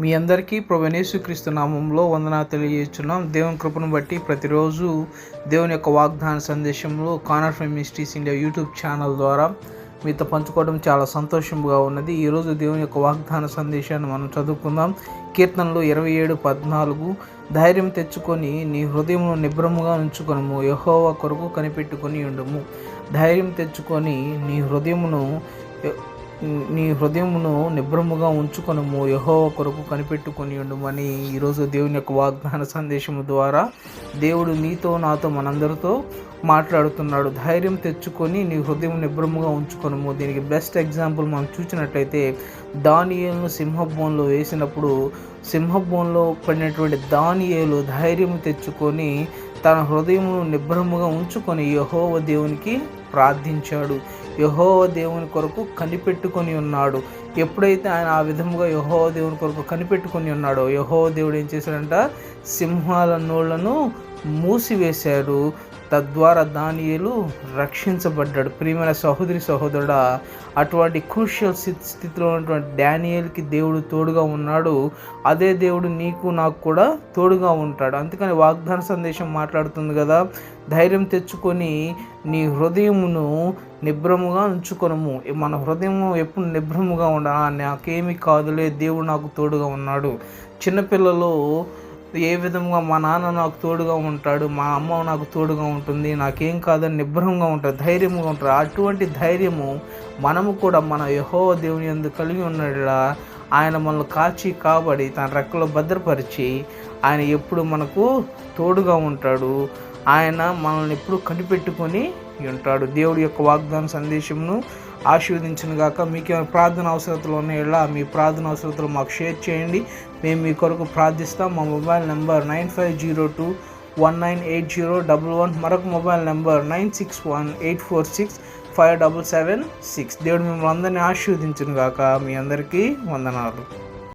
మీ అందరికీ క్రీస్తు నామంలో వందనా తెలియజేస్తున్నాం. దేవుని కృపను బట్టి ప్రతిరోజు దేవుని యొక్క వాగ్దాన సందేశంలో కానర్ ఫెమ్ ఇండియా యూట్యూబ్ ఛానల్ ద్వారా మీతో పంచుకోవడం చాలా సంతోషంగా ఉన్నది. ఈరోజు దేవుని యొక్క వాగ్దాన సందేశాన్ని మనం చదువుకుందాం. కీర్తనలు ఇరవై ఏడు పద్నాలుగు. ధైర్యం తెచ్చుకొని నీ హృదయంలో నిబ్రముగా ఉంచుకొనము. యహోవా కొరకు కనిపెట్టుకొని ఉండము. ధైర్యం తెచ్చుకొని నీ హృదయమును నీ హృదయమును నిబ్రముగా ఉంచుకొనము. యహో కొరకు కనిపెట్టుకొని ఉండమని ఈరోజు దేవుని యొక్క వాగ్దాన సందేశము ద్వారా దేవుడు నీతో నాతో మనందరితో మాట్లాడుతున్నాడు. ధైర్యం తెచ్చుకొని నీ హృదయం నిబ్రముగా ఉంచుకొనము. దీనికి బెస్ట్ ఎగ్జాంపుల్ మనం చూసినట్లయితే దానియలను సింహభవన్లో వేసినప్పుడు సింహభవన్లో పడినటువంటి దానియేలు ధైర్యం తెచ్చుకొని తన హృదయమును నిబ్రముగా ఉంచుకొని యహోవ దేవునికి ప్రార్థించాడు. యహోవ దేవుని కొరకు కనిపెట్టుకొని ఉన్నాడు. ఎప్పుడైతే ఆయన ఆ విధముగా యహోవ దేవుని కొరకు కనిపెట్టుకొని ఉన్నాడో యహోవ దేవుడు ఏం చేశాడంట? సింహాల నోళ్ళను మూసివేశాడు. తద్వారా దానియలు రక్షించబడ్డాడు. ప్రియమైన సహోదరి సహోదరుడ అటువంటి క్రూషియల్ స్థితిలో ఉన్నటువంటి డానియల్కి దేవుడు తోడుగా ఉన్నాడు. అదే దేవుడు నీకు నాకు కూడా తోడుగా ఉంటాడు. అందుకని వాగ్దాన సందేశం మాట్లాడుతుంది కదా ధైర్యం తెచ్చుకొని నీ హృదయమును నిబ్రముగా ఉంచుకొనము. మన హృదయం ఎప్పుడు నిబ్రముగా ఉండాలి? నాకేమి కాదులే దేవుడు నాకు తోడుగా ఉన్నాడు. చిన్నపిల్లలు ఏ విధంగా మా నాన్న నాకు తోడుగా ఉంటాడు మా అమ్మ నాకు తోడుగా ఉంటుంది నాకేం కాదని నిబ్రహంగా ఉంటుంది ధైర్యంగా ఉంటారు అటువంటి ధైర్యము మనము కూడా మన యహో దేవుని ఎందు కలిగి ఉన్నాడులా ఆయన మనల్ని కాచి కాబడి తన రెక్కలో భద్రపరిచి ఆయన ఎప్పుడు మనకు తోడుగా ఉంటాడు. ఆయన మనల్ని ఎప్పుడు కనిపెట్టుకొని ఉంటాడు దేవుడి యొక్క వాగ్దాన సందేశంను ఆశీర్వదించిన గాక. మీకు ఏమైనా ప్రార్థన అవసరతలు ఉన్నాయా మీ ప్రార్థన అవసరతలు మాకు షేర్ చేయండి. మేము మీ కొరకు ప్రార్థిస్తాం. మా mobile number nine five zero two one nine eight zero double one. మరొక mobile number nine six one eight four six five double seven six. దేవుడు మిమ్మల్ని అందరినీ ఆశీర్వదించను గాక. మీ అందరికీ వందనాలు.